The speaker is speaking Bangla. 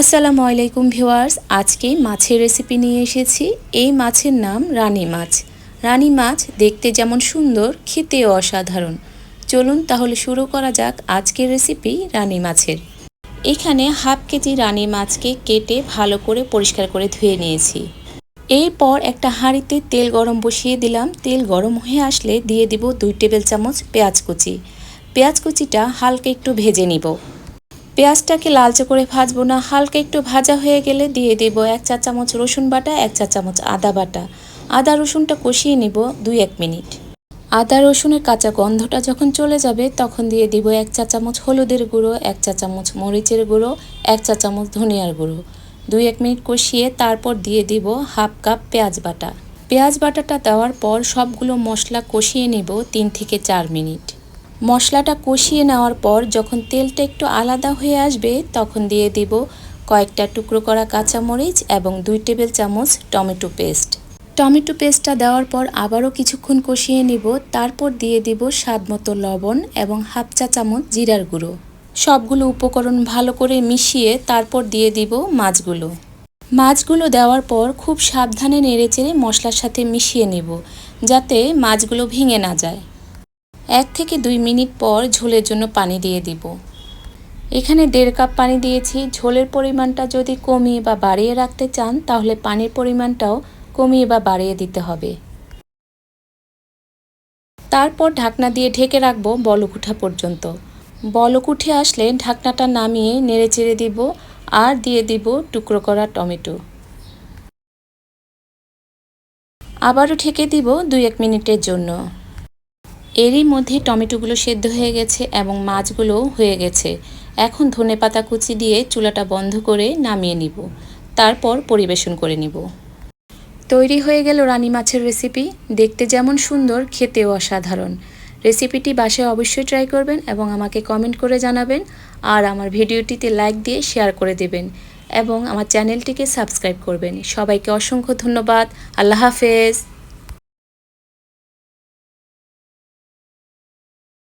আসসালামু আলাইকুম ভিউয়ার্স, আজকে মাছের রেসিপি নিয়ে এসেছি। এই মাছের নাম রানী মাছ। রানী মাছ দেখতে যেমন সুন্দর, খেতেও অসাধারণ। চলুন তাহলে শুরু করা যাক আজকের রেসিপি রানী মাছের। এখানে হাফ কেজি রানী মাছকে কেটে ভালো করে পরিষ্কার করে ধুয়ে নিয়েছি। এরপর একটা হাঁড়িতে তেল গরম বসিয়ে দিলাম। তেল গরম হয়ে আসলে দিয়ে দিব দুই টেবিল চামচ পেঁয়াজ কুচি। পেঁয়াজ কুচিটা হালকা একটু ভেজে নিব। পেঁয়াজটাকে লালচে করে ভাজবো না, হালকা একটু ভাজা হয়ে গেলে দিয়ে দেব এক চা চামচ রসুন বাটা, এক চা চামচ আদা বাটা। আদা রসুনটা কষিয়ে নিব দুই এক মিনিট। আদা রসুনের কাঁচা গন্ধটা যখন চলে যাবে, তখন দিয়ে দিব এক চা চামচ হলুদের গুঁড়ো, এক চা চামচ মরিচের গুঁড়ো, এক চা চামচ ধনিয়ার গুঁড়ো। দুই এক মিনিট কষিয়ে তারপর দিয়ে দিব হাফ কাপ পেঁয়াজ বাটা। পেঁয়াজ বাটাটা দেওয়ার পর সবগুলো মশলা কষিয়ে নিব তিন থেকে চার মিনিট। মশলাটা কষিয়ে নেওয়ার পর যখন তেলটা একটু আলাদা হয়ে আসবে, তখন দিয়ে দিব কয়েকটা টুকরো করা কাঁচামরিচ এবং দুই টেবিল চামচ টমেটো পেস্ট। টমেটো পেস্টটা দেওয়ার পর আবারও কিছুক্ষণ কষিয়ে নিব, তারপর দিয়ে দিব স্বাদ মতো লবণ এবং হাফ চা চামচ জিরার গুঁড়ো। সবগুলো উপকরণ ভালো করে মিশিয়ে তারপর দিয়ে দিব মাছগুলো। মাছগুলো দেওয়ার পর খুব সাবধানে নেড়েচেড়ে মশলার সাথে মিশিয়ে নেব, যাতে মাছগুলো ভেঙে না যায়। এক থেকে দুই মিনিট পর ঝোলের জন্য পানি দিয়ে দিব। এখানে দেড় কাপ পানি দিয়েছি। ঝোলের পরিমাণটা যদি কমিয়ে বা বাড়িয়ে রাখতে চান, তাহলে পানির পরিমাণটাও কমিয়ে বা বাড়িয়ে দিতে হবে। তারপর ঢাকনা দিয়ে ঢেকে রাখব বলক উঠা পর্যন্ত। বলক উঠে আসলে ঢাকনাটা নামিয়ে নেড়ে চেড়ে দিব আর দিয়ে দিব টুকরো করা টমেটো। আবারও ঢেকে দিব দুই এক মিনিটের জন্য। এরই মধ্যে টমেটোগুলো সেদ্ধ হয়ে গেছে এবং মাছগুলোও হয়ে গেছে। এখন ধনে পাতা কুচি দিয়ে চুলাটা বন্ধ করে নামিয়ে নিব। তারপর পরিবেশন করে নিব। তৈরি হয়ে গেল রানী মাছের রেসিপি। দেখতে যেমন সুন্দর, খেতেও অসাধারণ। রেসিপিটি বাসায় অবশ্যই ট্রাই করবেন এবং আমাকে কমেন্ট করে জানাবেন আর আমার ভিডিওটিতে লাইক দিয়ে শেয়ার করে দেবেন এবং আমার চ্যানেলটিকে সাবস্ক্রাইব করবেন। সবাইকে অসংখ্য ধন্যবাদ। আল্লাহ হাফেজ।